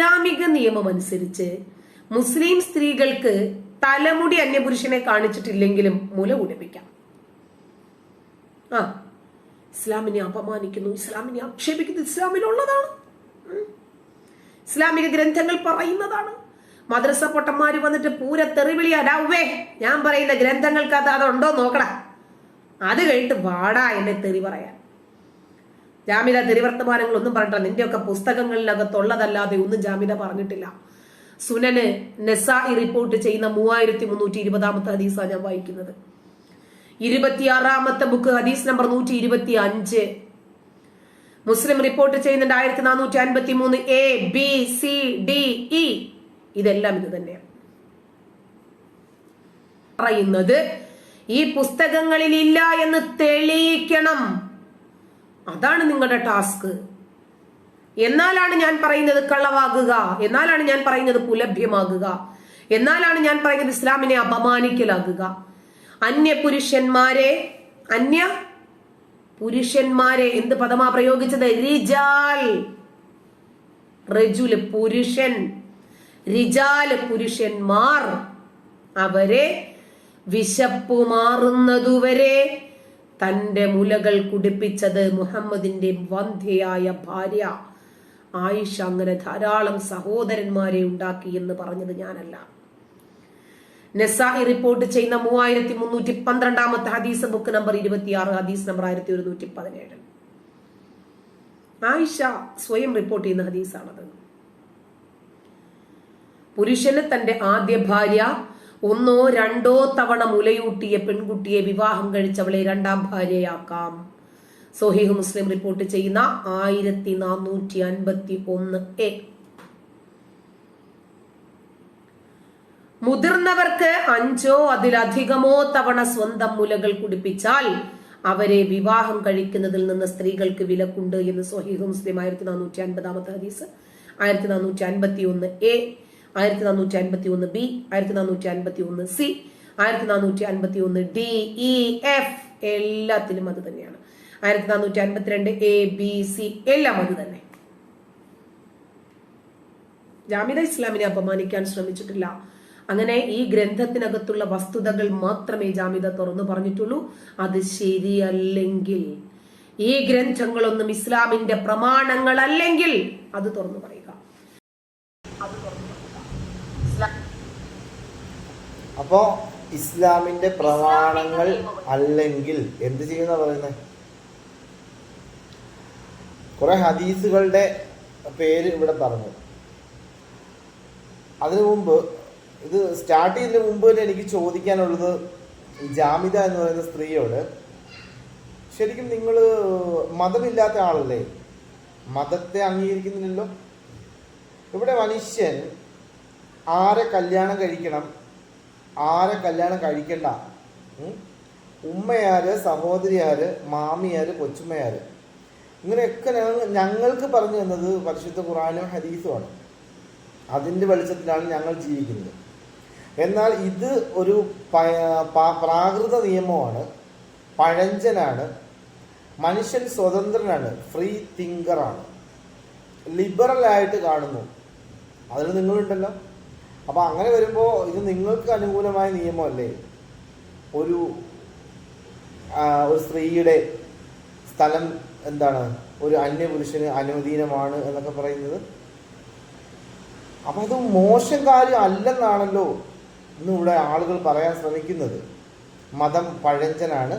ഇസ്ലാമിക നിയമം അനുസരിച്ച് മുസ്ലിം സ്ത്രീകൾക്ക് തലമുടി അന്യപുരുഷനെ കാണിച്ചിട്ടില്ലെങ്കിലും മുല ഉടപ്പിക്കാം. ആ ഇസ്ലാമിനെ അപമാനിക്കുന്നു ഇസ്ലാമിനെ ആക്ഷേപിക്കുന്നു ഇസ്ലാമിലുള്ളതാണ്. ഇസ്ലാമിക ഗ്രന്ഥങ്ങൾ പറയുന്നതാണ്. മദ്രസ പൊട്ടന്മാര് വന്നിട്ട് പൂര തെറിവിളിയാടാവേ ഞാൻ പറയുന്ന ഗ്രന്ഥങ്ങൾക്ക് അത് അതുണ്ടോ നോക്കടാ. അത് കഴിഞ്ഞിട്ട് വാടാ എന്നെ തെറി പറയാൻ. ജാമിത തെറിവർത്തമാനങ്ങൾ ഒന്നും പറഞ്ഞിട്ടില്ല. നിന്റെയൊക്കെ പുസ്തകങ്ങളിലകത്തുള്ളതല്ലാതെ ഒന്നും ജാമിത പറഞ്ഞിട്ടില്ല. സുനന് നെസായി റിപ്പോർട്ട് ചെയ്യുന്ന മൂവായിരത്തി മുന്നൂറ്റി ഇരുപതാമത്തെ ഹദീസാണ് ഞാൻ വായിക്കുന്നത്. ഇരുപത്തിയാറാമത്തെ ബുക്ക് ഹദീസ് നമ്പർ നൂറ്റി ഇരുപത്തി അഞ്ച് മുസ്ലിം റിപ്പോർട്ട് ചെയ്യുന്നുണ്ട് ആയിരത്തി നാനൂറ്റി അൻപത്തി മൂന്ന് A B C D E. ഇതെല്ലാം ഇത് തന്നെയാണ്. പറയുന്നത് ഈ പുസ്തകങ്ങളിൽ ഇല്ല എന്ന് തെളിയിക്കണം. അതാണ് നിങ്ങളുടെ ടാസ്ക്. എന്നാലാണ് ഞാൻ പറയുന്നത് കള്ളവാകുക എന്നാലാണ് ഞാൻ പറയുന്നത് പുലഭ്യമാകുക. എന്നാലാണ് ഞാൻ പറയുന്നത് ഇസ്ലാമിനെ അപമാനിക്കലാകുക. അന്യ പുരുഷന്മാരെ അന്യ പുരുഷന്മാരെ എന്ത് പദമാ പ്രയോഗിച്ചത്? റിജാൽ. റജുൽ പുരുഷൻ റിജാൽ പുരുഷന്മാർ. അവരെ വിശപ്പ് മാറുന്നതുവരെ തന്റെ മുലകൾ കുടിപ്പിച്ചത് മുഹമ്മദിന്റെ വന്ധ്യയായ ഭാര്യ ആയിഷ അങ്ങനെ ധാരാളം സഹോദരന്മാരെ ഉണ്ടാക്കി എന്ന് പറഞ്ഞത് ഞാനല്ല. നെസായി റിപ്പോർട്ട് ചെയ്യുന്ന മൂവായിരത്തി മുന്നൂറ്റി പന്ത്രണ്ടാമത്തെ ഹദീസ് ബുക്ക് നമ്പർ ഇരുപത്തിയാറ് ഹദീസ് നമ്പർ ആയിരത്തി ഒരുന്നൂറ്റി പതിനേഴ് ആയിഷ സ്വയം റിപ്പോർട്ട് ചെയ്യുന്ന ഹദീസാണത്. പുരുഷന് തന്റെ ആദ്യ ഭാര്യ ഒന്നോ രണ്ടോ തവണ മുലയൂട്ടിയ പെൺകുട്ടിയെ വിവാഹം കഴിച്ചവളെ രണ്ടാം ഭാര്യയാക്കാം. സൊഹീഹ് മുസ്ലിം റിപ്പോർട്ട് ചെയ്യുന്ന ആയിരത്തി നാനൂറ്റി അൻപത്തി ഒന്ന് എ. മുതിർന്നവർക്ക് അഞ്ചോ അതിലധികമോ തവണ സ്വന്തം മുലകൾ കുടിപ്പിച്ചാൽ അവരെ വിവാഹം കഴിക്കുന്നതിൽ നിന്ന് സ്ത്രീകൾക്ക് വിലക്കുണ്ട് എന്ന് സ്വഹീഹ് മുസ്ലിം ആയിരത്തി നാനൂറ്റി അൻപതാമത്തെ ഹദീസ് ആയിരത്തി നാനൂറ്റി അൻപത്തി ഒന്ന് എ. ആയിരത്തി നാനൂറ്റി അൻപത്തി ഒന്ന് ബി ആയിരത്തി നാനൂറ്റി അൻപത്തി ഒന്ന് സി ആയിരത്തി നാനൂറ്റി അൻപത്തി ഒന്ന് ഡി ഇ എഫ് എല്ലാത്തിലും അത് തന്നെയാണ്. ആയിരത്തി നാനൂറ്റി അൻപത്തിരണ്ട് എ ബി സി എല്ലാം അത് തന്നെ. ജാമിദ ഇസ്ലാമിനെ അപമാനിക്കാൻ ശ്രമിച്ചിട്ടില്ല. അങ്ങനെ ഈ ഗ്രന്ഥത്തിനകത്തുള്ള വസ്തുതകൾ മാത്രമേ ജാമിദ തുറന്നു പറഞ്ഞിട്ടുള്ളൂ. അത് ശരിയല്ലെങ്കിൽ ഈ ഗ്രന്ഥങ്ങളൊന്നും ഇസ്ലാമിന്റെ പ്രമാണങ്ങളല്ലെങ്കിൽ അത് തുറന്നു പറയുക അത് തുറന്നു പറയുക ഇസ്ലാം അപ്പോ ഇസ്ലാമിന്റെ പ്രമാണങ്ങൾ അല്ലെങ്കിൽ എന്ത് ചെയ്യുന്ന പറയുന്നത് കുറെ ഹദീസുകളുടെ പേര് ഇവിടെ പറഞ്ഞു. അതിനു മുമ്പ് ഇത് സ്റ്റാർട്ട് ചെയ്യുന്നതിന് മുമ്പ് തന്നെ എനിക്ക് ചോദിക്കാനുള്ളത് ജാമിത എന്ന് പറയുന്ന സ്ത്രീയോട് ശരിക്കും നിങ്ങൾ മതമില്ലാത്ത ആളല്ലേ? മതത്തെ അംഗീകരിക്കുന്നില്ലല്ലോ? ഇവിടെ മനുഷ്യൻ ആരെ കല്യാണം കഴിക്കണം ആരെ കല്യാണം കഴിക്കണ്ട? ഉമ്മയാര് സഹോദരിയാര് മാമിയാര് കൊച്ചുമ്മയാര്. ഇങ്ങനെയൊക്കെ ഞങ്ങൾ ഞങ്ങൾക്ക് പറഞ്ഞു തന്നത് പരിശുദ്ധ ഖുറാനും ഹദീസുമാണ് അതിന്റെ വെളിച്ചത്തിലാണ് ഞങ്ങൾ ജീവിക്കുന്നത്. എന്നാൽ ഇത് ഒരു പ്രാകൃത നിയമമാണ്. പഴഞ്ചനാണ്. മനുഷ്യൻ സ്വതന്ത്രനാണ്. ഫ്രീ തിങ്കറാണ്. ലിബറലായിട്ട് കാണുന്നു. അതിൽ നിങ്ങളുണ്ടല്ലോ? അപ്പോൾ അങ്ങനെ വരുമ്പോൾ ഇത് നിങ്ങൾക്ക് അനുകൂലമായ നിയമമല്ലേ? ഒരു ഒരു സ്ത്രീയുടെ സ്ഥലം എന്താണ്? ഒരു അന്യപുരുഷന് അനുവദീനമാണ് എന്നൊക്കെ പറയുന്നത്. അപ്പം അത് മോശം കാര്യം അല്ലെന്നാണല്ലോ ഇന്ന് ഇവിടെ ആളുകൾ പറയാൻ ശ്രമിക്കുന്നത്. മതം പഴഞ്ചനാണ്.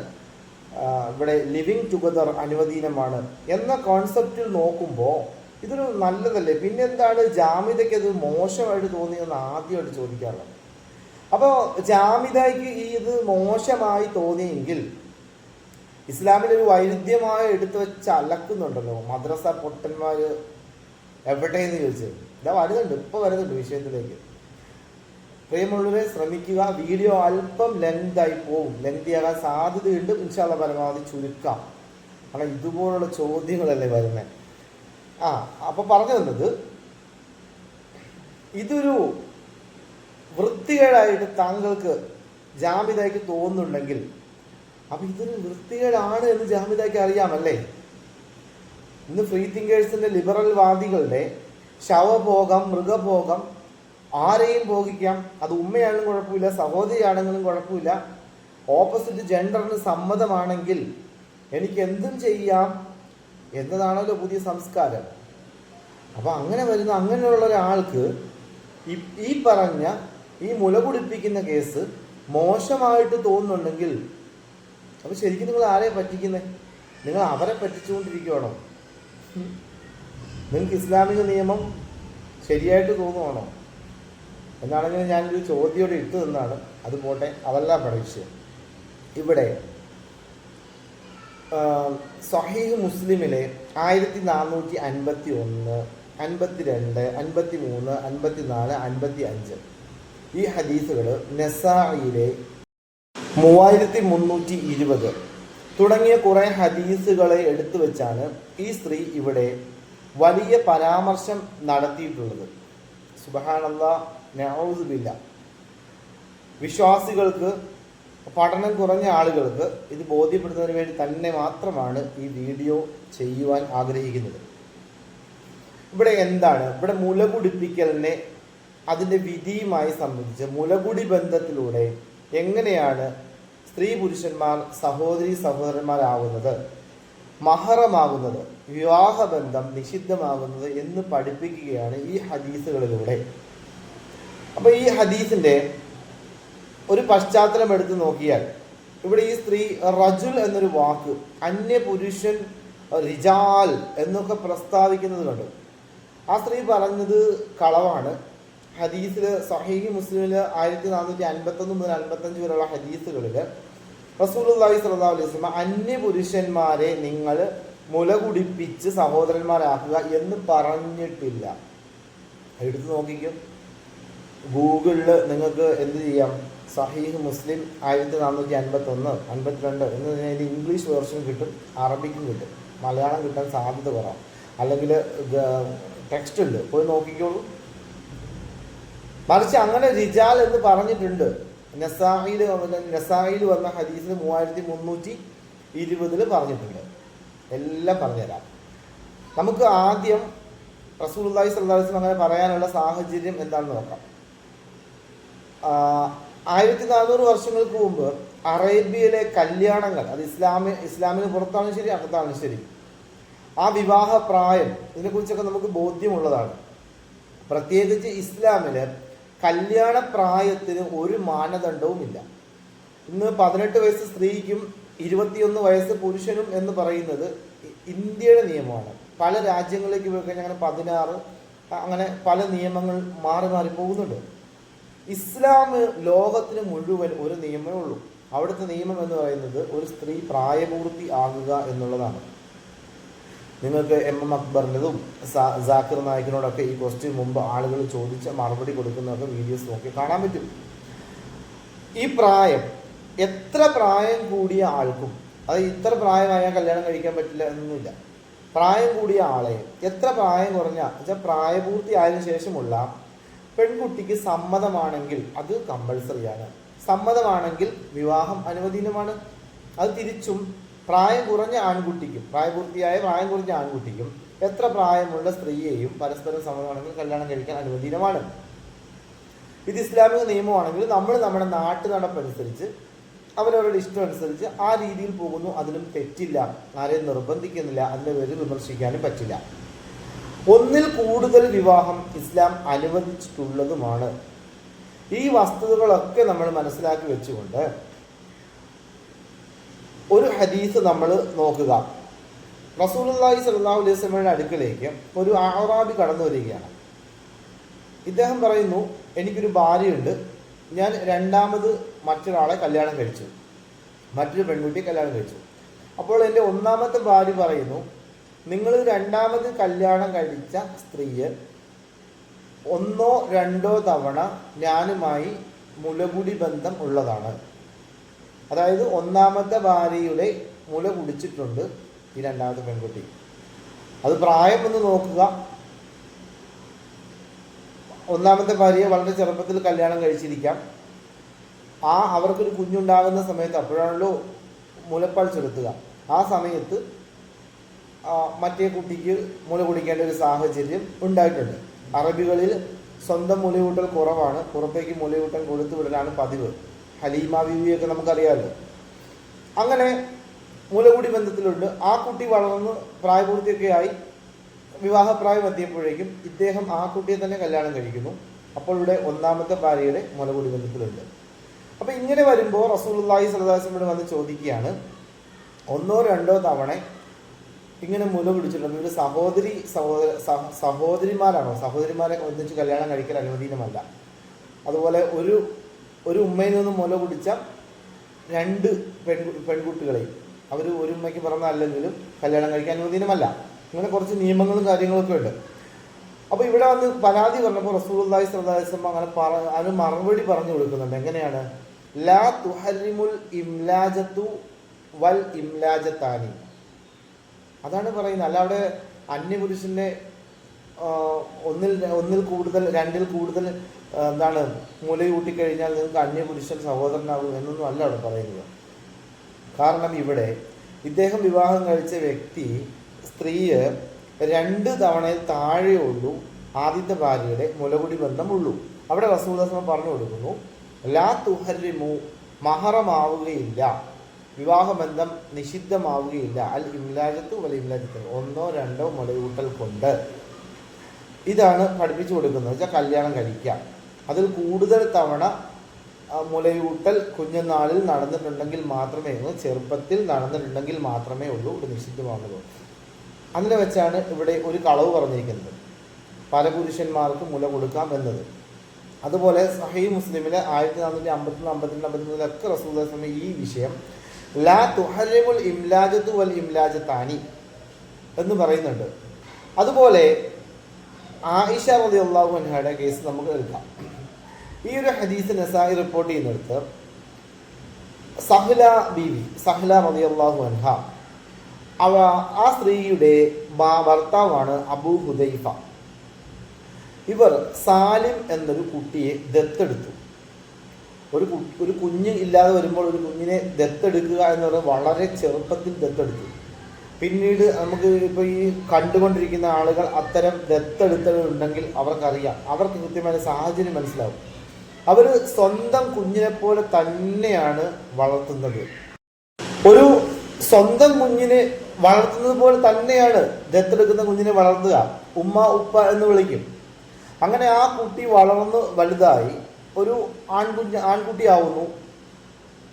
ഇവിടെ ലിവിങ് ടുഗദർ അനുവദീനമാണ് എന്ന കോൺസെപ്റ്റിൽ നോക്കുമ്പോൾ ഇതൊരു നല്ലതല്ലേ? പിന്നെ എന്താണ് ജാമിതയ്ക്ക് അത് മോശമായിട്ട് തോന്നിയെന്ന് ആദ്യമായിട്ട് ചോദിക്കാറുള്ളത്. അപ്പോൾ ജാമിതയ്ക്ക് ഈ ഇത് മോശമായി തോന്നിയെങ്കിൽ ഇസ്ലാമിലൊരു വൈരുദ്ധ്യമായ എടുത്തു വെച്ച് അലക്കുന്നുണ്ടല്ലോ മദ്രസ പൊട്ടന്മാർ എവിടെയെന്ന് ചോദിച്ചത് ഇതാ വരുന്നുണ്ട് ഇപ്പോൾ വരുന്നുണ്ട് വിഷയത്തിലേക്ക്. പ്രിയമുള്ളവരെ ശ്രമിക്കുക. വീഡിയോ അല്പം ലെങ്ത് ആയി പോവും. ലെങ്തിയാകാൻ സാധ്യതയുണ്ട്. ഇൻഷാല്ല പരമാവധി ചുരുക്കാം. കാരണം ഇതുപോലുള്ള ചോദ്യങ്ങളല്ലേ വരുന്നത് ആ അപ്പോൾ പറഞ്ഞു തന്നത് ഇതൊരു വൃത്തികേടായിട്ട് താങ്കൾക്ക് ജാമിതയ്ക്ക് തോന്നുന്നുണ്ടെങ്കിൽ അപ്പൊ ഇതൊരു വൃത്തികേടാണ് എന്ന് ജാമിതയ്ക്ക് അറിയാമല്ലേ? ഇന്ന് ഫ്രീ തിങ്കേഴ്സിന്റെ ലിബറൽ വാദികളുടെ ശവഭോഗം മൃഗഭോഗം ആരെയും ഭോഗിക്കാം. അത് ഉമ്മയാണെങ്കിലും കുഴപ്പമില്ല സഹോദരിയാണെങ്കിലും കുഴപ്പമില്ല. ഓപ്പോസിറ്റ് ജെൻഡറിന് സമ്മതമാണെങ്കിൽ എനിക്ക് എന്തും ചെയ്യാം. എന്നതാണല്ലോ പുതിയ സംസ്കാരം. അപ്പോൾ അങ്ങനെ വരുന്ന അങ്ങനെയുള്ള ഒരാൾക്ക് ഈ പറഞ്ഞ ഈ മുല കുടിപ്പിക്കുന്ന കേസ് മോശമായിട്ട് തോന്നുന്നുണ്ടെങ്കിൽ അപ്പോൾ ശരിക്കും നിങ്ങൾ ആരെ പറ്റിക്കുന്നേ? നിങ്ങൾ അവരെ പറ്റിച്ചുകൊണ്ടിരിക്കുകയാണോ ഉം. നിങ്ങൾക്ക് ഇസ്ലാമിക നിയമം ശരിയായിട്ട് തോന്നുവാണോ? എന്നാണെങ്കിൽ ഞാനൊരു ചോദ്യയോടെ ഇട്ടു തന്നാണ് അത് പോട്ടെ അതല്ല പഠിച്ചത് ഇവിടെ സഹീഹ് മുസ്ലിമിലെ ആയിരത്തി നാനൂറ്റി അൻപത്തി ഒന്ന് അൻപത്തി രണ്ട് അൻപത്തി മൂന്ന് അൻപത്തി നാല് അൻപത്തി അഞ്ച് ഈ ഹദീസുകൾ നെസായിലെ മൂവായിരത്തി മുന്നൂറ്റി ഇരുപത് തുടങ്ങിയ കുറേ ഹദീസുകളെ എടുത്തു വെച്ചാണ് ഈ സ്ത്രീ ഇവിടെ വലിയ പരാമർശം നടത്തിയിട്ടുള്ളത്. സുബഹാനല്ല നൗസുബില്ല വിശ്വാസികൾക്ക് പഠനം കുറഞ്ഞ ആളുകൾക്ക് ഇത് ബോധ്യപ്പെടുത്തുന്നതിന് വേണ്ടി തന്നെ മാത്രമാണ് ഈ വീഡിയോ ചെയ്യുവാൻ ആഗ്രഹിക്കുന്നത്. ഇവിടെ എന്താണ്? ഇവിടെ മുലകുടിപ്പിക്കലിനെ അതിന്റെ വിധിയുമായി സംബന്ധിച്ച് മുലകുടി ബന്ധത്തിലൂടെ എങ്ങനെയാണ് സ്ത്രീ പുരുഷന്മാർ സഹോദരി സഹോദരന്മാരാകുന്നത് മഹറമാകുന്നത് വിവാഹബന്ധം നിഷിദ്ധമാകുന്നത് എന്ന് പഠിപ്പിക്കുകയാണ് ഈ ഹദീസുകളിലൂടെ. അപ്പൊ ഈ ഹദീസിന്റെ ഒരു പശ്ചാത്തലം എടുത്ത് നോക്കിയാൽ ഇവിടെ ഈ സ്ത്രീ റജുൽ എന്നൊരു വാക്ക് അന്യ പുരുഷൻ റിജാൽ എന്നൊക്കെ പ്രസ്താവിക്കുന്നത് കണ്ടു. ആ സ്ത്രീ പറഞ്ഞത് കളവാണ്. ഹദീസിൽ സഹീഹി മുസ്ലിമിൽ ആയിരത്തി നാനൂറ്റി അൻപത്തൊന്ന് മുതൽ അൻപത്തഞ്ച് വരെയുള്ള ഹദീസുകളിൽ റസൂലുള്ളാഹി സ്വല്ലല്ലാഹു അലൈഹി വസല്ലം അന്യ പുരുഷന്മാരെ നിങ്ങൾ മുല കുടിപ്പിച്ച് സഹോദരന്മാരാക്കുക എന്ന് പറഞ്ഞിട്ടില്ല. എടുത്തു നോക്കിക്കും. ഗൂഗിളിൽ നിങ്ങൾക്ക് എന്ത് ചെയ്യാം? സഹീഹ് മുസ്ലിം ആയിരത്തി നാനൂറ്റി അൻപത്തൊന്ന് അൻപത്തിരണ്ട് എന്നതിന് ഇംഗ്ലീഷ് വേർഷൻ കിട്ടും അറബിക്കും കിട്ടും. മലയാളം കിട്ടാൻ സാധ്യത കുറവാണ് അല്ലെങ്കിൽ ടെക്സ്റ്റ് ഉണ്ട്. പോയി നോക്കിക്കോളൂ. മറിച്ച് അങ്ങനെ റിജാൽ എന്ന് പറഞ്ഞിട്ടുണ്ട്. നസാഹിയിൽ നസാഹിയിൽ വന്ന ഹദീസിൽ മൂവായിരത്തി മുന്നൂറ്റി ഇരുപതിൽ പറഞ്ഞിട്ടുണ്ട്. എല്ലാം പറഞ്ഞുതരാം. നമുക്ക് ആദ്യം അലൈഹി വസല്ലം അങ്ങനെ പറയാനുള്ള സാഹചര്യം എന്താണെന്ന് നോക്കാം. ആയിരത്തി നാനൂറ് വർഷങ്ങൾക്ക് മുമ്പ് അറേബ്യയിലെ കല്യാണങ്ങൾ അത് ഇസ്ലാമി ഇസ്ലാമിന് പുറത്താണെങ്കിലും ശരി അകത്താണെങ്കിലും ശരി. ആ വിവാഹ പ്രായം ഇതിനെക്കുറിച്ചൊക്കെ നമുക്ക് ബോധ്യമുള്ളതാണ്. പ്രത്യേകിച്ച് ഇസ്ലാമിൽ കല്യാണ പ്രായത്തിന് ഒരു മാനദണ്ഡവുമില്ല. ഇന്ന് പതിനെട്ട് വയസ്സ് സ്ത്രീക്കും ഇരുപത്തിയൊന്ന് വയസ്സ് പുരുഷനും എന്ന് പറയുന്നത് ഇന്ത്യയുടെ നിയമമാണ്. പല രാജ്യങ്ങളിലേക്ക് പോയി കഴിഞ്ഞാൽ അങ്ങനെ പതിനാറ് അങ്ങനെ പല നിയമങ്ങൾ മാറി മാറി പോകുന്നുണ്ട്. ഇസ്ലാം ലോകത്തിന് മുഴുവൻ ഒരു നിയമമേ ഉള്ളൂ. അവിടുത്തെ നിയമം എന്ന് പറയുന്നത് ഒരു സ്ത്രീ പ്രായപൂർത്തി ആകുക എന്നുള്ളതാണ്. നിങ്ങൾക്ക് എം എം അക്ബറിന്റെതും സാക്കിർ നായിക്കിനോടൊക്കെ ഈ ക്വസ്റ്റ്യൻ മുമ്പ് ആളുകൾ ചോദിച്ച മറുപടി കൊടുക്കുന്നതൊക്കെ വീഡിയോസ് നോക്കി കാണാൻ പറ്റും. ഈ പ്രായം എത്ര പ്രായം കൂടിയ ആൾക്കും അത് ഇത്ര പ്രായമായാൽ കല്യാണം കഴിക്കാൻ പറ്റില്ല എന്നൊന്നുമില്ല. പ്രായം കൂടിയ ആളെ എത്ര പ്രായം കുറഞ്ഞ പ്രായപൂർത്തി ആയതിനു ശേഷമുള്ള പെൺകുട്ടിക്ക് സമ്മതമാണെങ്കിൽ അത് കമ്പൾസറിയാണ് സമ്മതമാണെങ്കിൽ വിവാഹം അനുവദീനമാണ് അത് തിരിച്ചും പ്രായം കുറഞ്ഞ ആൺകുട്ടിക്കും പ്രായപൂർത്തിയായ പ്രായം കുറഞ്ഞ ആൺകുട്ടിക്കും എത്ര പ്രായമുള്ള സ്ത്രീയെയും പരസ്പരം സമ്മതമാണെങ്കിൽ കല്യാണം കഴിക്കാൻ അനുവദീനമാണ് ഇത് ഇസ്ലാമിക നിയമമാണെങ്കിൽ നമ്മൾ നമ്മുടെ നാട്ടു നടപ്പനുസരിച്ച് അവരവരുടെ ഇഷ്ടം അനുസരിച്ച് ആ രീതിയിൽ പോകുന്നു. അതിലും തെറ്റില്ല. ആരെയും നിർബന്ധിക്കുന്നില്ല. അതിന്റെ പേരിൽ വിമർശിക്കാനും പറ്റില്ല. ഒന്നിൽ കൂടുതൽ വിവാഹം ഇസ്ലാം അനുവദിച്ചിട്ടുള്ളതുമാണ്. ഈ വസ്തുതകളൊക്കെ നമ്മൾ മനസ്സിലാക്കി വെച്ചുകൊണ്ട് ഒരു ഹദീസ് നമ്മൾ നോക്കുക. സ്വല്ലല്ലാഹു അലൈഹി വസല്ലമയുടെ അടുക്കലേക്ക് ഒരു ആറാബി കടന്നു വരികയാണ്. ഇദ്ദേഹം പറയുന്നു എനിക്കൊരു ഭാര്യയുണ്ട്. ഞാൻ രണ്ടാമത് മറ്റൊരാളെ കല്യാണം കഴിച്ചു. മറ്റൊരു പെൺകുട്ടിയെ കല്യാണം കഴിച്ചു. അപ്പോൾ എന്റെ ഒന്നാമത്തെ ഭാര്യ പറയുന്നു നിങ്ങൾ രണ്ടാമത് കല്യാണം കഴിച്ച സ്ത്രീയെ ഒന്നോ രണ്ടോ തവണ ഞാനുമായി മുലകുടി ബന്ധം ഉള്ളതാണ്. അതായത് ഒന്നാമത്തെ ഭാര്യയുടെ മുല കുടിച്ചിട്ടുണ്ട് ഈ രണ്ടാമത്തെ പെൺകുട്ടി. അത് പ്രായം ഒന്ന് നോക്കുക. ഒന്നാമത്തെ ഭാര്യയെ വളരെ ചെറുപ്പത്തിൽ കല്യാണം കഴിച്ചിരിക്കാം. ആ അവർക്കൊരു കുഞ്ഞുണ്ടാകുന്ന സമയത്ത് അപ്പോഴാണല്ലോ മുലപ്പാൽ ചെലുത്തുക. ആ സമയത്ത് മറ്റേ കുട്ടിക്ക് മുല കുടിക്കേണ്ട ഒരു സാഹചര്യം ഉണ്ടായിട്ടുണ്ട്. അറബികളിൽ സ്വന്തം മുലയൂട്ടൽ കുറവാണ്. പുറത്തേക്ക് മുലയൂട്ടൽ കൊടുത്തു വിടലാണ് പതിവ്. ഹലീമ ബീവിയൊക്കെ നമുക്കറിയാമല്ലോ. അങ്ങനെ മുലകുടി ബന്ധത്തിലുണ്ട്. ആ കുട്ടി വളർന്ന് പ്രായപൂർത്തിയൊക്കെ ആയി. വിവാഹപ്രായം എത്തിയപ്പോഴേക്കും ഇദ്ദേഹം ആ കുട്ടിയെ തന്നെ കല്യാണം കഴിക്കുന്നു. അപ്പോൾ ഇവിടെ ഒന്നാമത്തെ ഭാര്യയുടെ മുലകുടി ബന്ധത്തിലുണ്ട്. അപ്പൊ ഇങ്ങനെ വരുമ്പോൾ റസൂലുള്ളാഹി സലദാസിനോട് വന്ന് ചോദിക്കുകയാണ് ഒന്നോ രണ്ടോ തവണ ഇങ്ങനെ മുല പിടിച്ചിട്ടുണ്ട്. ഒരു സഹോദരി സഹോദര സഹോദരിമാരാണോ? സഹോദരിമാരെ ഒന്നിച്ച് കല്യാണം കഴിക്കൽ അനുവദീനമല്ല അതുപോലെ ഒരു ഒരു ഉമ്മയിൽ നിന്ന് മുല കുടിച്ച രണ്ട് പെൺകു പെൺകുട്ടികളെയും അവർ ഒരു ഉമ്മയ്ക്ക് പറഞ്ഞല്ലെങ്കിലും കല്യാണം കഴിക്കാൻ അനുവദീനമല്ല ഇങ്ങനെ കുറച്ച് നിയമങ്ങളും കാര്യങ്ങളൊക്കെ ഉണ്ട്. അപ്പോൾ ഇവിടെ വന്ന് പരാതി പറഞ്ഞപ്പോൾ അലൈഹി വസല്ലം അങ്ങനെ പറ അതിന് മറുപടി പറഞ്ഞു കൊടുക്കുന്നുണ്ട്. എങ്ങനെയാണ്? ലാ തുഹരിമുൽ ഇംലാജത്തു വൽ ഇംലാജത്താനി. അതാണ് പറയുന്നത്. അല്ല അവിടെ അന്യപുരുഷന്റെ ഒന്നിൽ ഒന്നിൽ കൂടുതൽ രണ്ടിൽ കൂടുതൽ എന്താണ് മുലയൂട്ടി കഴിഞ്ഞാൽ നിങ്ങൾക്ക് അന്യപുരുഷൻ സഹോദരനാകും എന്നൊന്നും അല്ല അവിടെ പറയുന്നത്. കാരണം ഇവിടെ ഇദ്ദേഹം വിവാഹം കഴിച്ച വ്യക്തി സ്ത്രീയെ രണ്ട് തവണയിൽ താഴെയുള്ളൂ ആദ്യത്തെ ഭാര്യയുടെ മുലകുടി ബന്ധമുള്ളൂ. അവിടെ റസൂദാസ്മ പറഞ്ഞു കൊടുക്കുന്നു ലാ തുഹരിമു മഹറമാവുകയില്ല. വിവാഹബന്ധം നിഷിദ്ധമാവുകയില്ല. അൽ ഇംലാജത്തു വൽ ഇംലാജത്ത്. ഒന്നോ രണ്ടോ മുലയൂട്ടൽ കൊണ്ട്. ഇതാണ് പഠിപ്പിച്ചു കൊടുക്കുന്നത്. വെച്ചാൽ കല്യാണം കഴിക്കാം. അതിൽ കൂടുതൽ തവണ മുലയൂട്ടൽ കുഞ്ഞുനാളിൽ നടന്നിട്ടുണ്ടെങ്കിൽ മാത്രമേ ഉള്ളൂ. ചെറുപ്പത്തിൽ നടന്നിട്ടുണ്ടെങ്കിൽ മാത്രമേ ഉള്ളൂ. ഇവിടെ നിഷിദ്ധമാകുന്നത് അങ്ങനെ വെച്ചാണ് ഇവിടെ ഒരു കളവ് പറഞ്ഞിരിക്കുന്നത്. പല പുരുഷന്മാർക്ക് മുല കൊടുക്കാം എന്നത്. അതുപോലെ സഹീ മുസ്ലിമിലെ ആയിരത്തി നാനൂറ്റി അമ്പത്തി അമ്പത്തിരണ്ട് അമ്പത്തിമൂന്നിലൊക്കെ റസൂദ് ഈ വിഷയം ലാ തുഹരിമുൽ ഇംലാജത്തു വൽ ഇംലാജത്താനി എന്ന് പറയുന്നുണ്ട്. അതുപോലെ ആയിഷ റതി അള്ളാഹു അൻഹയുടെ കേസ് നമുക്ക് എടുക്കാം. ഈ ഒരു ഹദീസ് നസായി റിപ്പോർട്ട് ചെയ്യുന്നിടത്ത് സഹ്ല ബീവി സഹ്ല റതി അള്ളാഹു അൻഹ അവ ആ സ്ത്രീയുടെ ഭർത്താവാണ് അബൂ ഹുദൈഫ. ഇവർ സാലിം എന്നൊരു കുട്ടിയെ ദത്തെടുത്തു. ഒരു ഒരു കുഞ്ഞ് ഇല്ലാതെ വരുമ്പോൾ ഒരു കുഞ്ഞിനെ ദത്തെടുക്കുക എന്ന് പറയുന്നത് വളരെ ചെറുപ്പത്തിൽ ദത്തെടുത്തു. പിന്നീട് നമുക്ക് ഇപ്പോൾ ഈ കണ്ടുകൊണ്ടിരിക്കുന്ന ആളുകൾ അത്തരം ദത്തെടുത്തവരുണ്ടെങ്കിൽ അവർക്കറിയാം. അവർക്ക് കൃത്യമായ സാഹചര്യം മനസ്സിലാവും. അവർ സ്വന്തം കുഞ്ഞിനെ പോലെ തന്നെയാണ് വളർത്തുന്നത്. ഒരു സ്വന്തം കുഞ്ഞിനെ വളർത്തുന്നത് പോലെ തന്നെയാണ് ദത്തെടുക്കുന്ന കുഞ്ഞിനെ വളർത്തുക. ഉമ്മ ഉപ്പ എന്ന് വിളിക്കും. അങ്ങനെ ആ കുട്ടി വളർന്ന് വലുതായി ഒരു ആൺകുഞ്ഞ് ആൺകുട്ടിയാവുന്നു.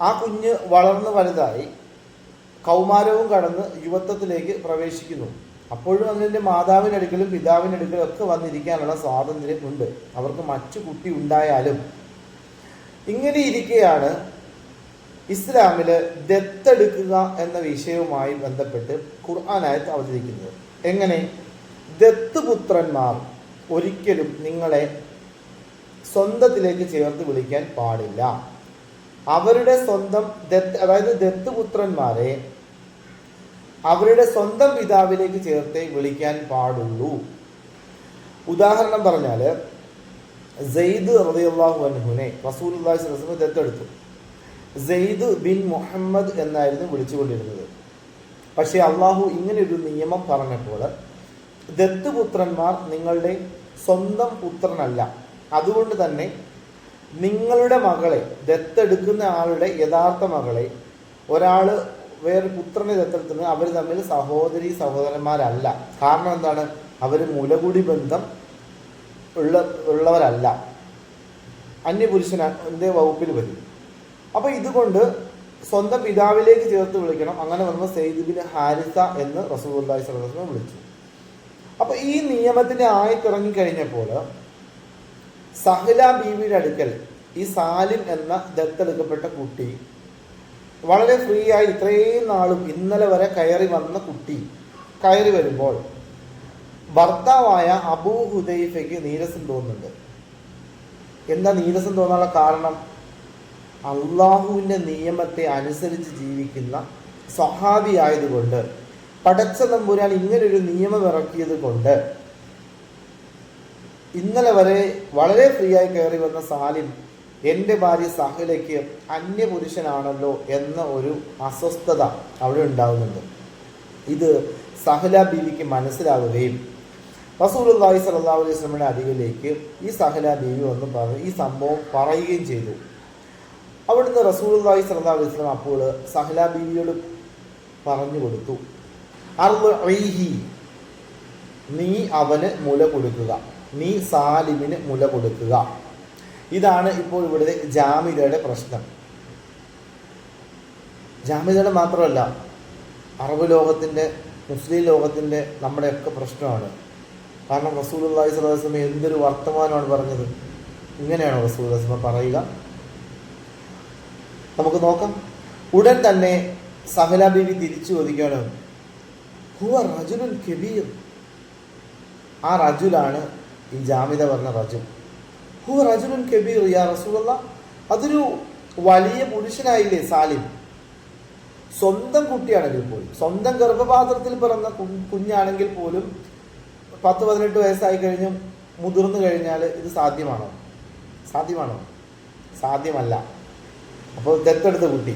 ആ കുഞ്ഞ് വളർന്ന് വലുതായി കൗമാരവും കടന്ന് യുവത്വത്തിലേക്ക് പ്രവേശിക്കുന്നു. അപ്പോഴും അതിന്റെ മാതാവിനടുക്കലും പിതാവിനടുക്കലും ഒക്കെ വന്നിരിക്കാനുള്ള സ്വാതന്ത്ര്യം ഉണ്ട്. അവർക്ക് മറ്റു കുട്ടി ഉണ്ടായാലും. ഇങ്ങനെ ഇരിക്കെയാണ് ഇസ്ലാമിൽ ദത്തെടുക്കുക എന്ന വിഷയവുമായി ബന്ധപ്പെട്ട് ഖുർആനായത്ത് അവതരിക്കുന്നത്. എങ്ങനെ? ദത്തുപുത്രന്മാർ ഒരിക്കലും നിങ്ങളെ സ്വന്തത്തിലേക്ക് ചേർത്ത് വിളിക്കാൻ പാടില്ല. അവരുടെ സ്വന്തം ദത്ത് അതായത് ദത്തുപുത്രന്മാരെ അവരുടെ സ്വന്തം പിതാവിലേക്ക് ചേർത്തേ വിളിക്കാൻ പാടുള്ളൂ. ഉദാഹരണം പറഞ്ഞാൽ സെയ്ദ് റളിയല്ലാഹു അൻഹുനെ വസല്ലം ദത്തെടുത്തു. സെയ്ദ് ബിൻ മുഹമ്മദ് എന്നായിരുന്നു വിളിച്ചുകൊണ്ടിരുന്നത്. പക്ഷേ അള്ളാഹു ഇങ്ങനെ ഒരു നിയമം പറഞ്ഞപ്പോൾ ദത്തുപുത്രന്മാർ നിങ്ങളുടെ സ്വന്തം പുത്രനല്ല അതുകൊണ്ട് തന്നെ നിങ്ങളുടെ മകളെ ദത്തെടുക്കുന്ന ആളുടെ യഥാർത്ഥ മകളെ ഒരാൾ വേറെ പുത്രനെ ദത്തെടുക്കുന്നത് അവർ തമ്മിൽ സഹോദരി സഹോദരന്മാരല്ല. കാരണം എന്താണ്? അവർ മുലകുടി ബന്ധം ഉള്ള ഉള്ളവരല്ല. അന്യപുരുഷനെ വകുപ്പിൽ വരും. അപ്പോൾ ഇതുകൊണ്ട് സ്വന്തം പിതാവിലേക്ക് ചേർത്ത് വിളിക്കണം. അങ്ങനെ വരുമ്പോൾ സെയ്ദ് ബിൻ ഹാരിസ എന്ന് സ്വല്ലല്ലാഹു അലൈഹി വസല്ലം വിളിച്ചു. അപ്പോൾ ഈ നിയമത്തിന്റെ ആയത്തിറങ്ങി കഴിഞ്ഞപ്പോൾ സഹല ബീവിയുടെ അടുക്കൽ ഈ സാലിം എന്ന ദത്തെടുക്കപ്പെട്ട കുട്ടി വളരെ ഫ്രീ ആയി ഇത്രയും നാളും ഇന്നലെ വരെ കയറി വന്ന കുട്ടി കയറി വരുമ്പോൾ ഭർത്താവായ അബൂ ഹുദൈഫയ്ക്ക് നീരസം തോന്നുന്നുണ്ട്. എന്താ നീരസം തോന്നാനുള്ള കാരണം? അള്ളാഹുവിന്റെ നിയമത്തെ അനുസരിച്ച് ജീവിക്കുന്ന സ്വഹാബി ആയതുകൊണ്ട് പടച്ച നമ്പുരാൻ ഇങ്ങനൊരു നിയമം ഇറക്കിയത് കൊണ്ട് ഇന്നലെ വരെ വളരെ ഫ്രീ ആയി കയറി വന്ന സാലിം എന്റെ ഭാര്യ സഹലയ്ക്ക് അന്യപുരുഷനാണല്ലോ എന്ന ഒരു അസ്വസ്ഥത അവിടെ ഉണ്ടാകുന്നുണ്ട് ഇത് സഹല ബീവിക്ക് മനസ്സിലാവുകയും റസൂലുള്ളാഹി സല്ലാ അലൈഹി വസല്ലമയുടെ അരികിലേക്ക് ഈ സഹല ബീവി വന്ന് പറഞ്ഞ് ഈ സംഭവം പറയുകയും ചെയ്തു. അവിടുന്ന് റസൂലുള്ളാഹി സല്ലാ അലൈഹി സ്വലം അപ്പോൾ സഹല ബീവിയോട് പറഞ്ഞു കൊടുത്തു. അർഹി നീ അവന് മുല കൊടുക്കുക. നീ സാലിമിന് മുല കൊടുക്കുക. ഇതാണ് ഇപ്പോൾ ഇവിടുത്തെ ജാമിതയുടെ പ്രശ്നം. ജാമിതയുടെ മാത്രമല്ല അറബ് ലോകത്തിന്റെ മുസ്ലിം ലോകത്തിന്റെ നമ്മുടെയൊക്കെ പ്രശ്നമാണ്. കാരണം റസൂൽ അള്ളാഹി സ്വലാസ്ലമ എന്തൊരു വർത്തമാനമാണ് പറഞ്ഞത്? ഇങ്ങനെയാണ് റസൂൽ അസ്മ പറയുക? നമുക്ക് നോക്കാം. ഉടൻ തന്നെ സഹല ബീവി തിരിച്ചു ചോദിക്കുകയാണ് ഹുവ റജുലുൻ കബീർ? ആ റജുലാണ് ഈ ജാമിത പറഞ്ഞ റജു ഹു റജുലുൻ കബീർ യാ റസൂല അതൊരു വലിയ പുരുഷനായില്ലേ സാലിം? സ്വന്തം കുട്ടിയാണെങ്കിൽ പോലും സ്വന്തം ഗർഭപാത്രത്തിൽ പിറന്ന കുഞ്ഞാണെങ്കിൽ പോലും പത്ത് പതിനെട്ട് വയസ്സായി കഴിഞ്ഞും മുതിർന്നു കഴിഞ്ഞാൽ ഇത് സാധ്യമാണോ? സാധ്യമാണോ? സാധ്യമല്ല. അപ്പോൾ ദത്തെടുത്ത കുട്ടി.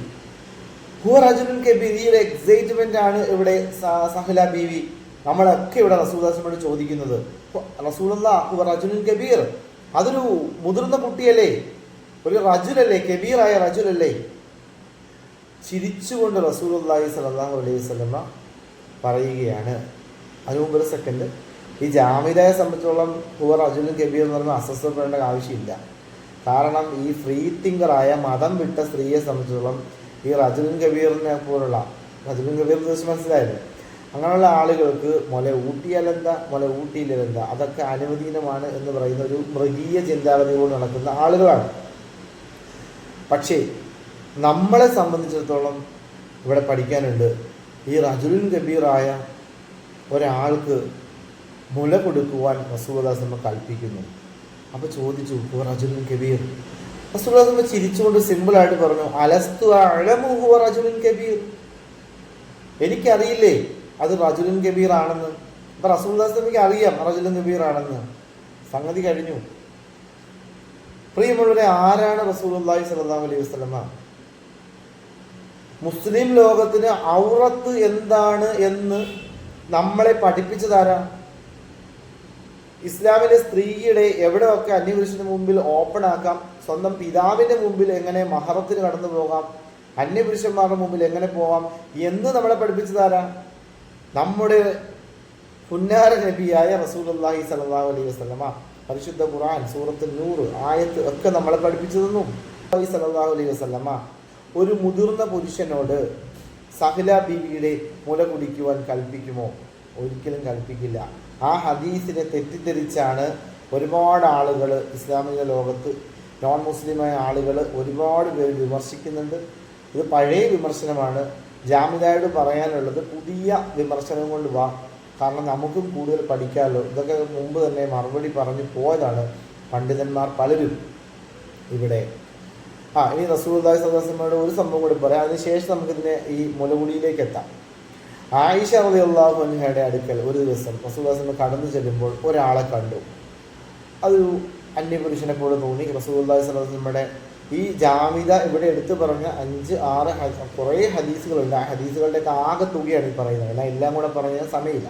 ഹുവ റജുലുൻ കബീർ ഈ ഒരു എക്സൈറ്റ്മെന്റ് ആണ് ഇവിടെ സഹല ബീവി നമ്മളൊക്കെ ഇവിടെ റസൂദാസിനോട് ചോദിക്കുന്നത് റസൂലുള്ള റജുലിൻ കബീർ. അതൊരു മുതിർന്ന കുട്ടിയല്ലേ? ഒരു റജുലല്ലേ? കബീറായ റജുലല്ലേ? ചിരിച്ചുകൊണ്ട് റസൂലുള്ളാഹി സ്വല്ലല്ലാഹു അലൈഹി സ്വലമ പറയുകയാണ്. അതിന് മുമ്പ് ഒരു സെക്കൻഡ് ഈ ജാമിതയെ സംബന്ധിച്ചോളം ഹുവർ അജുലും കബീർ എന്ന് പറഞ്ഞാൽ അസ്വസ്ഥപ്പെടേണ്ട ആവശ്യമില്ല. കാരണം ഈ ഫ്രീ തിങ്കറായ മതം വിട്ട സ്ത്രീയെ സംബന്ധിച്ചോളം ഈ റജുലും കബീറിനെ പോലുള്ള റജുലും കബീർ ദിവസം വെച്ച് മനസ്സിലായത് അങ്ങനെയുള്ള ആളുകൾക്ക് മുല ഊട്ടിയാലെന്താ മുല ഊട്ടിയില്ലെന്താ അതൊക്കെ അനുവദീനമാണ് എന്ന് പറയുന്ന ഒരു മൃഗീയ ചിന്താഗതിയോട് നടക്കുന്ന ആളുകളാണ്. പക്ഷേ നമ്മളെ സംബന്ധിച്ചിടത്തോളം ഇവിടെ പഠിക്കാനുണ്ട്. ഈ റജുലിൻ ഗബീറായ ഒരാൾക്ക് മുല കൊടുക്കുവാൻ വസുവദാസമ്മ കൽപ്പിക്കുന്നു. അപ്പോൾ ചോദിച്ചു "ഹുവ റജുലിൻ കബീർ. റസൂദാസമ്മ ചിരിച്ചുകൊണ്ട് സിമ്പിളായിട്ട് പറഞ്ഞു അലസ്തു അഴമുഹുവ ഹുവ റജുലിൻ കബീർ. എനിക്കറിയില്ലേ അത് റജുലുൻ കബീർ ആണെന്ന് അപ്പൊ റസൂൽദാസ്ലമിക്ക് അറിയാം റജുലുൻ കബീർ ആണെന്ന് സംഗതി കഴിഞ്ഞു. പ്രിയമുള്ളവരെ ആരാണ് റസൂലുള്ളാഹി സ്വല്ലല്ലാഹു അലൈഹി വസ്ലമ മുസ്ലിം ലോകത്തിന് ഔറത്ത് എന്താണ് എന്ന് നമ്മളെ പഠിപ്പിച്ചതാരാ ഇസ്ലാമിലെ സ്ത്രീയുടെ എവിടെയൊക്കെ അന്യപുരുഷന് മുമ്പിൽ ഓപ്പൺ ആക്കാം സ്വന്തം പിതാവിന്റെ മുമ്പിൽ എങ്ങനെ മഹറത്തിന് കടന്നു പോകാം അന്യപുരുഷന്മാരുടെ മുമ്പിൽ എങ്ങനെ പോകാം എന്ന് നമ്മളെ പഠിപ്പിച്ചതാരാ നമ്മുടെ പുന്നാര നബിയായ റസൂലുള്ളാഹി സലാഹു അലൈഹി വസ്ലമ പരിശുദ്ധ ഖുറാൻ സൂറത്ത് നൂറ് ആയത്ത് ഒക്കെ നമ്മളെ പഠിപ്പിച്ചു തന്നു റസൂലുള്ളാഹി സലാഹു അലൈഹി വസ്ലമ ഒരു മുതിർന്ന പുരുഷനോട് സഹല ബീവിയുടെ മുല കുടിക്കുവാൻ കൽപ്പിക്കുമോ? ഒരിക്കലും കൽപ്പിക്കില്ല. ആ ഹദീസിനെ തെറ്റിദ്ധരിച്ചാണ് ഒരുപാട് ആളുകൾ ഇസ്ലാമിക ലോകത്ത് നോൺ മുസ്ലിമായ ആളുകൾ ഒരുപാട് പേര് വിമർശിക്കുന്നുണ്ട്. ഇത് പഴയ വിമർശനമാണ്. ജാമിദായോട് പറയാനുള്ളത് പുതിയ വിമർശനം കൊണ്ട് വാ. കാരണം നമുക്കും കൂടുതൽ പഠിക്കാമല്ലോ ഇതൊക്കെ മുമ്പ് തന്നെ മറുപടി പറഞ്ഞു പോയതാണ് പണ്ഡിതന്മാർ പലരും ഇവിടെ. ആ ഇനി റസൂൽദായ് സദാസമ്മയുടെ ഒരു സംഭവം കൂടി പറയാം. അതിനുശേഷം നമുക്കിതിനെ ഈ മുലകുടിയിലേക്ക് എത്താം. ആയിഷ റളിയല്ലാഹു അൻഹയുടെ അടുക്കൽ ഒരു ദിവസം റസൂൽദാസമ്മ കടന്നു ചെല്ലുമ്പോൾ ഒരാളെ കണ്ടു. അതൊരു അന്യപുരുഷനെ പോലെ തോന്നി. റസൂൽദായ് സദാസമ്മയുടെ ഈ ജാമിത ഇവിടെ എടുത്തു പറഞ്ഞ അഞ്ച് ആറ് കുറേ ഹദീസുകളുണ്ട്. ആ ഹദീസുകളുടെയൊക്കെ ആകെ തുകയാണ് ഈ പറയുന്നത്. എല്ലാം എല്ലാം കൂടെ പറഞ്ഞാൽ സമയമില്ല.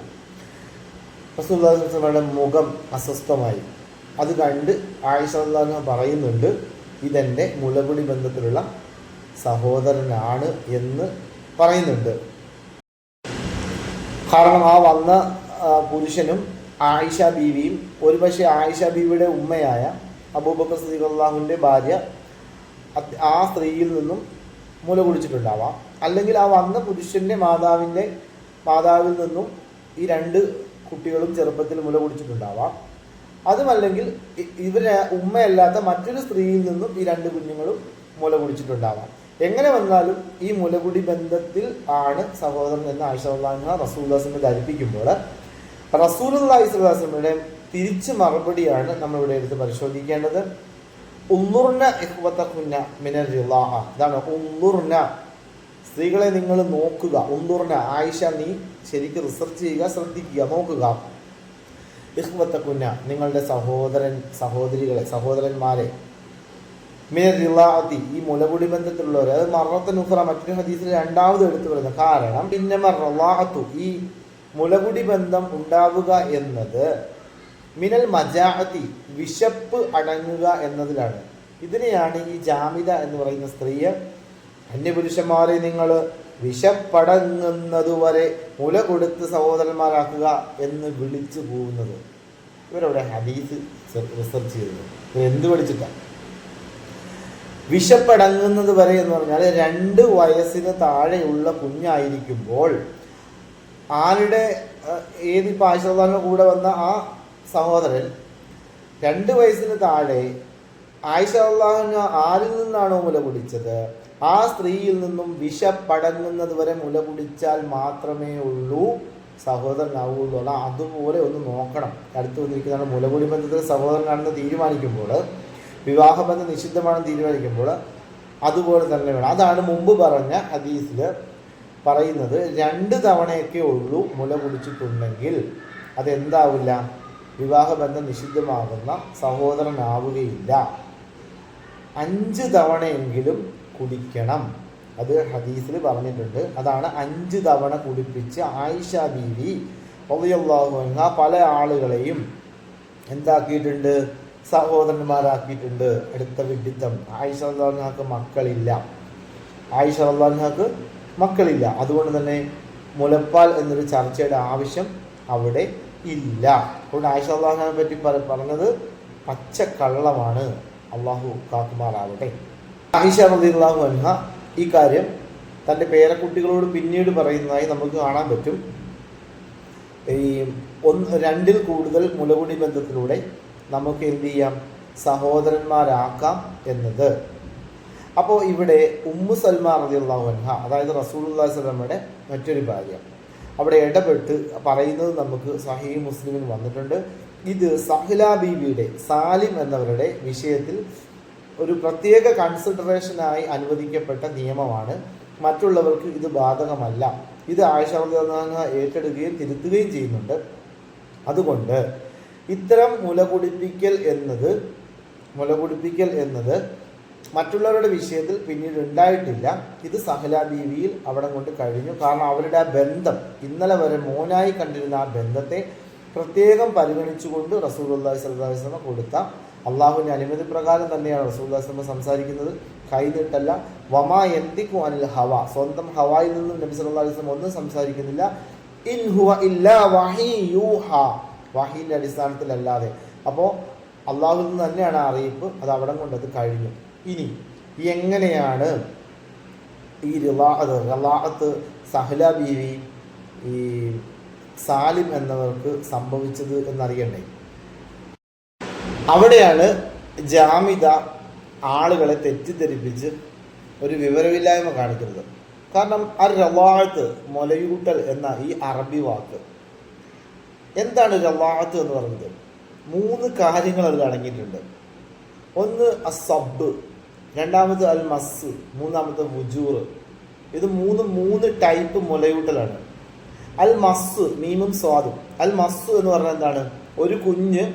റസൂള്ളുടെ മുഖം അസ്വസ്ഥമായി. അത് കണ്ട് ആയിഷ റളിയല്ലാഹു പറയുന്നുണ്ട് ഇതെന്റെ മുലകുടി ബന്ധത്തിലുള്ള സഹോദരനാണ് എന്ന് പറയുന്നുണ്ട്. കാരണം ആ വന്ന പുരുഷനും ആയിഷ ബീവിയും ഒരുപക്ഷെ ആയിഷ ബീവിയുടെ ഉമ്മയായ അബൂബക്കർ സദീഖുല്ലാഹുവിന്റെ ഭാര്യ അത് ആ സ്ത്രീയിൽ നിന്നും മുല കുടിച്ചിട്ടുണ്ടാവാം. അല്ലെങ്കിൽ ആ വന്ന പുരുഷന്റെ മാതാവിന്റെ മാതാവിൽ നിന്നും ഈ രണ്ട് കുട്ടികളും ചെറുപ്പത്തിൽ മുല കുടിച്ചിട്ടുണ്ടാവാം. അതുമല്ലെങ്കിൽ ഇവരെ ഉമ്മയല്ലാത്ത മറ്റൊരു സ്ത്രീയിൽ നിന്നും ഈ രണ്ട് കുഞ്ഞുങ്ങളും മുല കുടിച്ചിട്ടുണ്ടാവാം. എങ്ങനെ വന്നാലും ഈ മുലകുടി ബന്ധത്തിൽ ആണ് സഹോദരൻ എന്ന ആയിഷ റസൂല്ലാസിനെ ധരിപ്പിക്കുമ്പോൾ റസൂലുള്ളാഹി സ്വലാസ്ലമിയുടെ തിരിച്ചു മറുപടിയാണ് നമ്മളിവിടെ എടുത്ത് പരിശോധിക്കേണ്ടത്. ഉന്നുർന ഇഹ്വത്തകുന്ന മിനൽ ഇതാണ് ഉന്നുർന സ്ത്രീകളെ നിങ്ങൾ നോക്കുക. ഉന്നുർന ആയിഷ നീ ശരിക്ക് റിസർച്ച് ചെയ്യുക ശ്രദ്ധിക്കുക നോക്കുക. ഇഹ്വത്തകുന്ന നിങ്ങളുടെ സഹോദരൻ സഹോദരികളെ സഹോദരന്മാരെ. മിനൽ ഈ മുലകുടി ബന്ധത്തിലുള്ളവർ അത് മറത്ത് നുഫറ മറ്റൊരു ഹദീസിൽ രണ്ടാമത് എടുത്തു വരുന്നത് കാരണം പിന്നെ മറാഹത്തു ഈ മുലകുടി ബന്ധം ഉണ്ടാവുക എന്നത് മിനൽ മജാഅത്തി വിശപ്പ് അടങ്ങുക എന്നതിലാണ്. ഇതിനെയാണ് ഈ ജാമിത എന്ന് പറയുന്ന സ്ത്രീയെ അന്യപുരുഷന്മാരെ നിങ്ങൾ വിശപ്പടങ്ങുന്നതുവരെ മുല കൊടുത്ത് സഹോദരന്മാരാക്കുക എന്ന് വിളിച്ചു പോകുന്നത് ഇവരവിടെ ഹദീസ് റിസർച്ച് ഇവർ എന്ത് പഠിച്ചിട്ടാണ് വിശപ്പടങ്ങുന്നത് വരെ എന്ന് പറഞ്ഞാൽ രണ്ട് വയസ്സിന് താഴെയുള്ള കുഞ്ഞായിരിക്കുമ്പോൾ ആരുടെ ഏത് ആയിഷാന്റെ കൂടെ വന്ന ആ സഹോദരൻ രണ്ട് വയസ്സിന് താഴെ ആയിഷ അള്ളാഹുന ആരിൽ നിന്നാണോ മുല കുടിച്ചത് ആ സ്ത്രീയിൽ നിന്നും വിഷപ്പടങ്ങുന്നത് വരെ മുല കുടിച്ചാൽ മാത്രമേ ഉള്ളൂ സഹോദരനാവുള്ളൂ. അല്ല അതുപോലെ ഒന്ന് നോക്കണം. അടുത്ത് വന്നിരിക്കുന്നതാണ് മുലകുടി ബന്ധത്തിൽ സഹോദരനാണെന്ന് തീരുമാനിക്കുമ്പോൾ വിവാഹബന്ധം നിഷിദ്ധമാണെന്ന് തീരുമാനിക്കുമ്പോൾ അതുപോലെ തന്നെ വേണം. അതാണ് മുമ്പ് പറഞ്ഞ ഹദീസിൽ പറയുന്നത് രണ്ട് തവണയൊക്കെ ഉള്ളൂ മുല കുടിച്ചിട്ടുണ്ടെങ്കിൽ അതെന്താവില്ല? വിവാഹബന്ധം നിഷിദ്ധമാകുന്ന സഹോദരനാവുകയില്ല. അഞ്ച് തവണയെങ്കിലും കുടിക്കണം. അത് ഹദീസിൽ പറഞ്ഞിട്ടുണ്ട്. അതാണ് അഞ്ച് തവണ കുടിപ്പിച്ച് ആയിഷ ബീവി അൻഹ പല ആളുകളെയും എന്താക്കിയിട്ടുണ്ട്? സഹോദരന്മാരാക്കിയിട്ടുണ്ട്. അടുത്ത വിഡിത്തം ആയിഷ അള്ളാഹ്ക്ക് മക്കളില്ല. ആയിഷ അള്ളാഹ്ക്ക് മക്കളില്ല. അതുകൊണ്ട് തന്നെ മുലപ്പാൽ എന്നൊരു ചർച്ചയുടെ ആവശ്യം അവിടെ ഇല്ല. അതുകൊണ്ട് ആയിഷ അള്ളാഹുനെ പറ്റി പറഞ്ഞത് പറഞ്ഞത് പച്ചക്കള്ളമാണ്. അള്ളാഹു കാക്കുമാറാവട്ടെ ആയിഷ അള്ളാഹു അൻഹ ഈ കാര്യം തന്റെ പേരക്കുട്ടികളോട് പിന്നീട് പറയുന്നതായി നമുക്ക് കാണാൻ പറ്റും. ഈ ഒന്ന് രണ്ടിൽ കൂടുതൽ മുലകുടി ബന്ധത്തിലൂടെ നമുക്ക് എന്ത് ചെയ്യാം? സഹോദരന്മാരാക്കാം എന്നത്. അപ്പോൾ ഇവിടെ ഉമ്മു സൽമാ അൻഹ അതായത് റസൂലുള്ളാഹി സ്വലമയുടെ മറ്റൊരു ഭാര്യ. അവിടെ ഇടപെട്ട് പറയുന്നത് നമുക്ക് സഹീ മുസ്ലിമിൽ വന്നിട്ടുണ്ട്. ഇത് സഹ്ല ബീവിയുടെ സാലിം എന്നവരുടെ വിഷയത്തിൽ ഒരു പ്രത്യേക കൺസിഡറേഷനായി അനുവദിക്കപ്പെട്ട നിയമമാണ്. മറ്റുള്ളവർക്ക് ഇത് ബാധകമല്ല. ഇത് ആയിഷ ഏറ്റെടുക്കുകയും തിരുത്തുകയും ചെയ്യുന്നുണ്ട്. അതുകൊണ്ട് ഇത്തരം മുലകുടിപ്പിക്കൽ എന്നത് മുലകുടിപ്പിക്കൽ എന്നത് മറ്റുള്ളവരുടെ വിഷയത്തിൽ പിന്നീട് ഉണ്ടായിട്ടില്ല. ഇത് സഹല ബീവിയിൽ അവിടെ കൊണ്ട് കഴിഞ്ഞു. കാരണം അവരുടെ ആ ബന്ധം ഇന്നലെ വരെ മോനായി കണ്ടിരുന്ന ആ ബന്ധത്തെ പ്രത്യേകം പരിഗണിച്ചുകൊണ്ട് റസൂലുള്ളാഹി സ്വല്ലല്ലാഹി വസല്ലം കൊടുത്ത അള്ളാഹുവിന്റെ അനുമതി പ്രകാരം തന്നെയാണ് റസൂലുള്ളാഹി വസല്ലം സംസാരിക്കുന്നത്. കൈനീട്ടല്ല വമാ എന്തിക്കു അനിൽ ഹവ. സ്വന്തം ഹവായിൽ നിന്നും നബി സല്ലല്ലാഹു അലൈഹി വസല്ലം ഒന്നും സംസാരിക്കുന്നില്ല. ഇൻ ഹുവ ഇല്ലാ വഹി യൂഹ. വഹീന്റെ അടിസ്ഥാനത്തിലല്ലാതെ. അപ്പോൾ അള്ളാഹുവിൽ നിന്ന് തന്നെയാണ് അറിയിപ്പ്. അത് അവിടെ കൊണ്ടത് കഴിഞ്ഞു. ഇനി എങ്ങനെയാണ് ഈ റിലാഹത്ത് റിലാഹത്ത് സഹല ബീവി ഈ സാലിം എന്നവർക്ക് സംഭവിച്ചത് എന്നറിയണ്ടേ? അവിടെയാണ് ജാമിത ആളുകളെ തെറ്റിദ്ധരിപ്പിച്ച് ഒരു വിവരമില്ലായ്മ കാണിക്കുന്നത്. കാരണം ആ റവാഴത്ത് മുലയൂട്ടൽ എന്ന ഈ അറബി വാക്ക്. എന്താണ് റവാഴത്ത് എന്ന് പറയുന്നത്? മൂന്ന് കാര്യങ്ങൾ അതിൽ അടങ്ങിയിട്ടുണ്ട്. ഒന്ന് അസബ് രണ്ടാമത് അൽ മസ് മൂന്നാമത് വുജൂർ. ഇത് മൂന്ന് മൂന്ന് ടൈപ്പ് മുലയൂട്ടലാണ്. അൽ മസ് മീമും സ്വാദും. അൽ മസ് എന്ന് പറഞ്ഞാൽ എന്താണ്? ഒരു കുഞ്ഞ്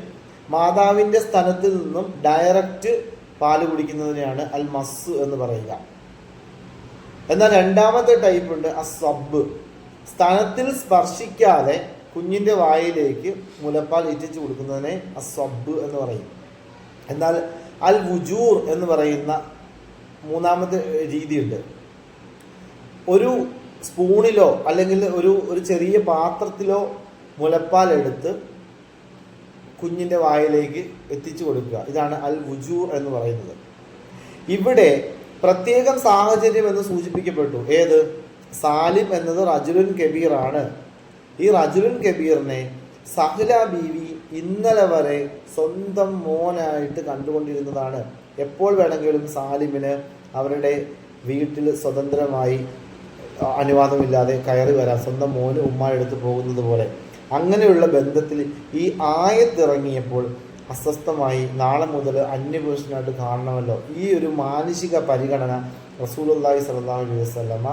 മാതാവിന്റെ സ്ഥലത്തിൽ നിന്നും ഡയറക്റ്റ് പാൽ കുടിക്കുന്നതിനെയാണ് അൽ മസ് എന്ന് പറയുക. എന്നാൽ രണ്ടാമത്തെ ടൈപ്പ് ഉണ്ട് അസബ് സ്ഥലത്തിൽ സ്പർശിക്കാതെ കുഞ്ഞിന്റെ വായിലേക്ക് മുലപ്പാൽ ഇറ്റിച്ച് കൊടുക്കുന്നതിനെ അസബ് എന്ന് പറയും. എന്നാൽ അൽ വുജൂർ എന്ന് പറയുന്ന മൂന്നാമത്തെ രീതിയുണ്ട്. ഒരു സ്പൂണിലോ അല്ലെങ്കിൽ ഒരു ഒരു ചെറിയ പാത്രത്തിലോ മുലപ്പാൽ എടുത്ത് കുഞ്ഞിന്റെ വായിലേക്ക് എത്തിച്ചു കൊടുക്കുക. ഇതാണ് അൽ വുജൂർ എന്ന് പറയുന്നത്. ഇവിടെ പ്രത്യേകം സാഹചര്യം എന്ന് സൂചിപ്പിക്കപ്പെട്ടു. ഏത്? സാലിം എന്നത് റജുലുൻ കബീറാണ്. ഈ റജുലുൻ കബീറിനെ സഹ്ല ബീവി ഇന്നലെ വരെ സ്വന്തം മോനായിട്ട് കണ്ടുകൊണ്ടിരുന്നതാണ്. എപ്പോൾ വേണമെങ്കിലും സാലിമിന് അവരുടെ വീട്ടിൽ സ്വതന്ത്രമായി അനുവാദമില്ലാതെ കയറി വരാം സ്വന്തം മോന് ഉമ്മ എടുത്ത് പോകുന്നത് പോലെ. അങ്ങനെയുള്ള ബന്ധത്തിൽ ഈ ആയത്തിറങ്ങിയപ്പോൾ അസ്വസ്ഥമായി നാളെ മുതൽ അന്യപുരുഷനായിട്ട് കാണണമല്ലോ. ഈ ഒരു മാനുഷിക പരിഗണന റസൂലുള്ളാഹി സ്വല്ലല്ലാഹു അലൈഹി വസല്ലമ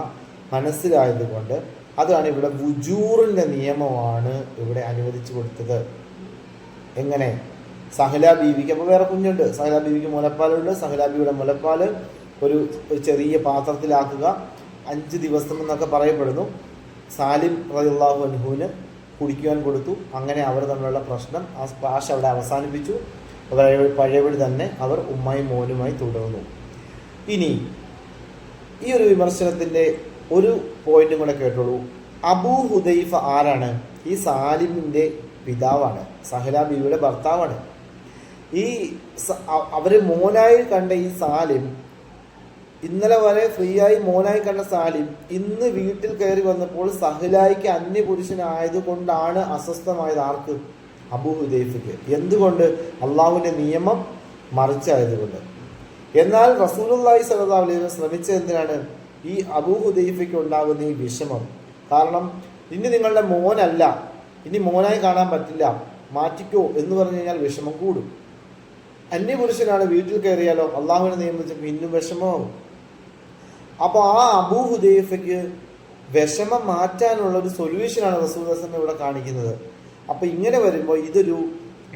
മനസ്സിലായതുകൊണ്ട് അതാണ് ഇവിടെ വുജൂറിന്റെ നിയമമാണ് ഇവിടെ അനുവദിച്ചു കൊടുത്തത്. എങ്ങനെ? സഹല ബീവിക്ക് അപ്പോൾ വേറെ കുഞ്ഞുണ്ട്. സഹല ബീവിക്ക് മുലപ്പാലുണ്ട്. സഹല ബീവിയുടെ മുലപ്പാൽ ഒരു ചെറിയ പാത്രത്തിലാക്കുക. അഞ്ച് ദിവസം എന്നൊക്കെ പറയപ്പെടുന്നു. സാലിം റളിയല്ലാഹു അൻഹുവിന് കുടിക്കുവാൻ കൊടുത്തു. അങ്ങനെ അവർ തമ്മിലുള്ള പ്രശ്നം ആ സ്പാഷ് അവിടെ അവസാനിപ്പിച്ചു. പഴയ പഴയപടി തന്നെ അവർ ഉമ്മയും മോനുമായി തുടർന്നു. ഇനി ഈ ഒരു വിമർശനത്തിന്റെ ഒരു പോയിന്റും കൂടെ കേട്ടോളൂ. അബൂ ഹുദൈഫ ആരാണ്? ഈ സാലിമിന്റെ പിതാവാണ്. സഹല ബീവിയുടെ ഭർത്താവാണ്. ഈ അവർ മോനായി കണ്ട ഈ സാലിം ഇന്നലെ വരെ ഫ്രീ ആയി മോനായി കണ്ട സാലിം ഇന്ന് വീട്ടിൽ കയറി വന്നപ്പോൾ സഹലായിക്ക് അന്യപുരുഷനായത് കൊണ്ടാണ് അസ്വസ്ഥമായത് ആർക്ക്? അബൂഹുദൈഫിക്ക് എന്തുകൊണ്ട്? അള്ളാഹുവിന്റെ നിയമം മറിച്ചായതുകൊണ്ട്. എന്നാൽ റസൂലുള്ളാഹി സലതാ അലൈഹി ശ്രമിച്ചത് എന്തിനാണ്? ഈ അബൂഹുദൈഫിക്ക് ഉണ്ടാകുന്ന ഈ വിഷമം. കാരണം ഇനി നിങ്ങളുടെ മോനല്ല. ഇനി മോനായി കാണാൻ പറ്റില്ല. മാറ്റിക്കോ എന്ന് പറഞ്ഞു കഴിഞ്ഞാൽ വിഷമം കൂടും. അന്യപുരുഷനാണ് വീട്ടിൽ കയറിയാലോ അള്ളാഹുവിനെ നിയമിച്ച പിന്നും വിഷമമാകും അപ്പോൾ ആ അബൂ ഹുദൈഫയ്ക്ക് വിഷമം മാറ്റാനുള്ള ഒരു സൊല്യൂഷനാണ് റസൂദാസൻ ഇവിടെ കാണിക്കുന്നത്. അപ്പോൾ ഇങ്ങനെ വരുമ്പോൾ ഇതൊരു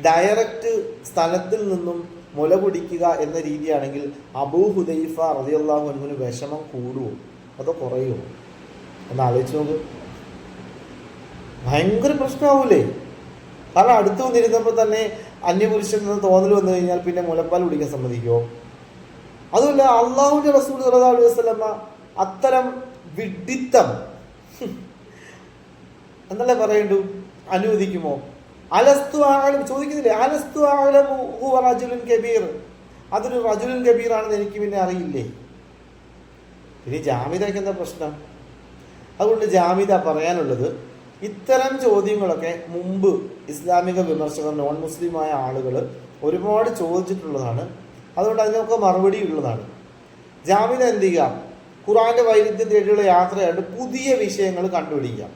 ഡയറക്റ്റ് സ്ഥലത്തിൽ നിന്നും മുല കുടിക്കുക എന്ന രീതിയാണെങ്കിൽ അബൂഹുദൈഫ റളിയല്ലാഹു അൻഹുവിന് വിഷമം കൂടുമോ അതോ കുറയുമോ ഒന്ന് ആലോചിച്ച് നോക്ക്. ഭയങ്കര പ്രശ്നമാവൂലേ? കാരണം അടുത്ത് വന്നിരുന്നപ്പോൾ തന്നെ അന്യപുരുഷൻ എന്ന് തോന്നൽ വന്നു കഴിഞ്ഞാൽ പിന്നെ മുലപ്പാൽ കുടിക്കാൻ സമ്മതിക്കുമോ അതുമല്ല അള്ളാഹുവിന്റെ റസൂൽ സല്ലല്ലാഹു അലൈഹി അത്തരം വിഡിത്തം എന്നല്ല പറയണ്ടു? അനുവദിക്കുമോ? അലസ്തു ആകലും ചോദിക്കുന്നില്ലേ? അലസ്തു ഹുവ റജുലുൻ കബീർ. അതൊരു റജുലുൻ കബീർ ആണെന്ന് എനിക്ക് പിന്നെ അറിയില്ലേ? ഇനി ജാമിദയ്ക്ക് എന്താ പ്രശ്നം? അതുകൊണ്ട് ജാമിദ പറയാനുള്ളത് ഇത്തരം ചോദ്യങ്ങളൊക്കെ മുമ്പ് ഇസ്ലാമിക വിമർശകർ നോൺ മുസ്ലിമായ ആളുകൾ ഒരുപാട് ചോദിച്ചിട്ടുള്ളതാണ്. അതുകൊണ്ട് അതിനൊക്കെ മറുപടി ഉള്ളതാണ്. ജാമിദ എന്ത് ചെയ്യാം? ഖുറാന്റെ വൈരുദ്ധ്യം തേടിയുള്ള യാത്രയായിട്ട് പുതിയ വിഷയങ്ങൾ കണ്ടുപിടിക്കാം.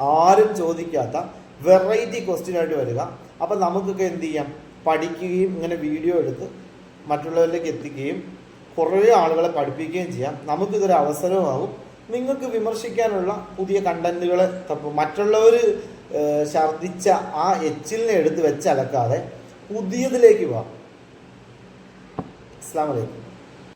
ആരും ചോദിക്കാത്ത വെറൈറ്റി ക്വസ്റ്റ്യൻ ആയിട്ട് വരിക. അപ്പം നമുക്കൊക്കെ എന്ത് ചെയ്യാം? പഠിക്കുകയും ഇങ്ങനെ വീഡിയോ എടുത്ത് മറ്റുള്ളവരിലേക്ക് എത്തിക്കുകയും കുറേ ആളുകളെ പഠിപ്പിക്കുകയും ചെയ്യാം. നമുക്കിതൊരു അവസരമാകും നിങ്ങൾക്ക് വിമർശിക്കാനുള്ള പുതിയ കണ്ടന്റുകൾ മറ്റുള്ളവർ ഛർദിച്ച ആ എച്ചിലിനെ എടുത്ത് വെച്ചലക്കാതെ പുതിയതിലേക്ക് പോവാം. അസ്സാം വലൈക്കും